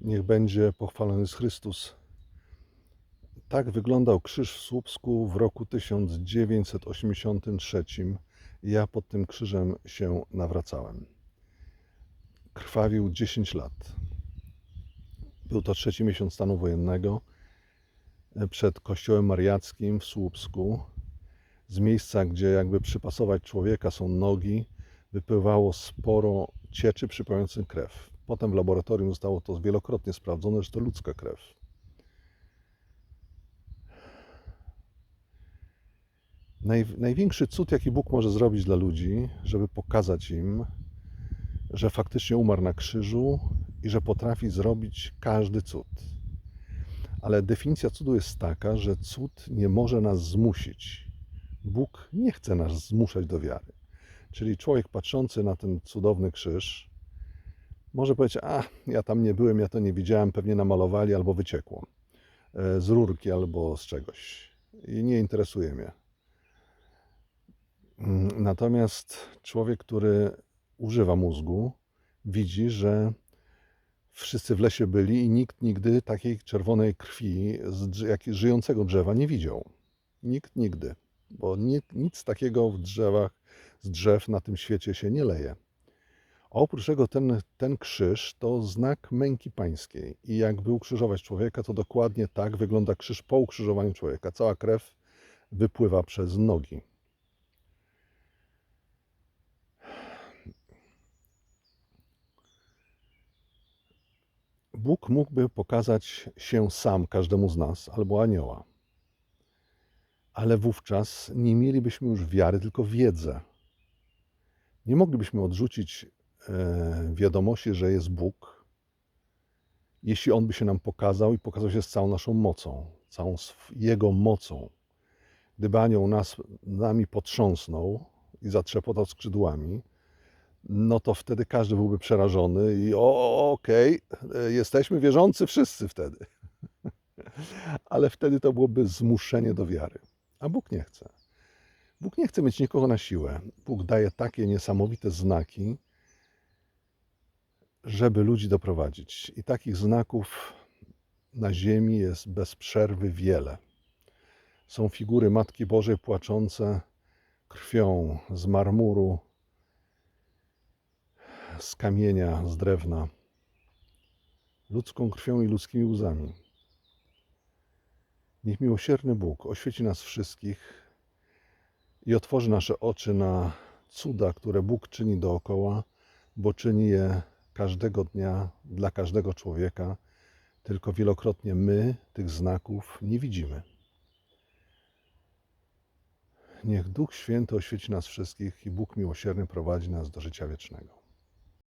Niech będzie pochwalony jest Chrystus. Tak wyglądał krzyż w Słupsku w roku 1983. Ja pod tym krzyżem się nawracałem. Krwawił 10 lat. Był to trzeci miesiąc stanu wojennego przed kościołem mariackim w Słupsku. Z miejsca, gdzie jakby przypasować człowieka są nogi, wypływało sporo cieczy przypominających krew. Potem w laboratorium zostało to wielokrotnie sprawdzone, że to ludzka krew. Naj, największy cud, jaki Bóg może zrobić dla ludzi, żeby pokazać im, że faktycznie umarł na krzyżu i że potrafi zrobić każdy cud. Ale definicja cudu jest taka, że cud nie może nas zmusić. Bóg nie chce nas zmuszać do wiary. Czyli człowiek patrzący na ten cudowny krzyż może powiedzieć: A, ja tam nie byłem, ja to nie widziałem, pewnie namalowali albo wyciekło e, z rurki albo z czegoś. I nie interesuje mnie. Mm, Natomiast człowiek, który używa mózgu, widzi, że wszyscy w lesie byli i nikt nigdy takiej czerwonej krwi z żyjącego drzewa nie widział. Nikt nigdy, bo ni- nic takiego w drzewach, z drzew na tym świecie się nie leje. Oprócz tego ten, ten krzyż to znak męki pańskiej. I jakby ukrzyżować człowieka, to dokładnie tak wygląda krzyż po ukrzyżowaniu człowieka. Cała krew wypływa przez nogi. Bóg mógłby pokazać się sam każdemu z nas albo anioła. Ale wówczas nie mielibyśmy już wiary, tylko wiedzę. Nie moglibyśmy odrzucić wiadomości, że jest Bóg, jeśli On by się nam pokazał i pokazał się z całą naszą mocą, całą Jego mocą. Gdyby anioł nas, nami potrząsnął i zatrzepotał skrzydłami, no to wtedy każdy byłby przerażony i o, okej, e, jesteśmy wierzący wszyscy wtedy. Ale wtedy to byłoby zmuszenie do wiary. A Bóg nie chce. Bóg nie chce mieć nikogo na siłę. Bóg daje takie niesamowite znaki, żeby ludzi doprowadzić. I takich znaków na ziemi jest bez przerwy wiele. Są figury Matki Bożej płaczące krwią z marmuru, z kamienia, z drewna, ludzką krwią i ludzkimi łzami. Niech miłosierny Bóg oświeci nas wszystkich i otworzy nasze oczy na cuda, które Bóg czyni dookoła, bo czyni je każdego dnia dla każdego człowieka, tylko wielokrotnie my tych znaków nie widzimy. Niech Duch Święty oświeci nas wszystkich i Bóg miłosierny prowadzi nas do życia wiecznego.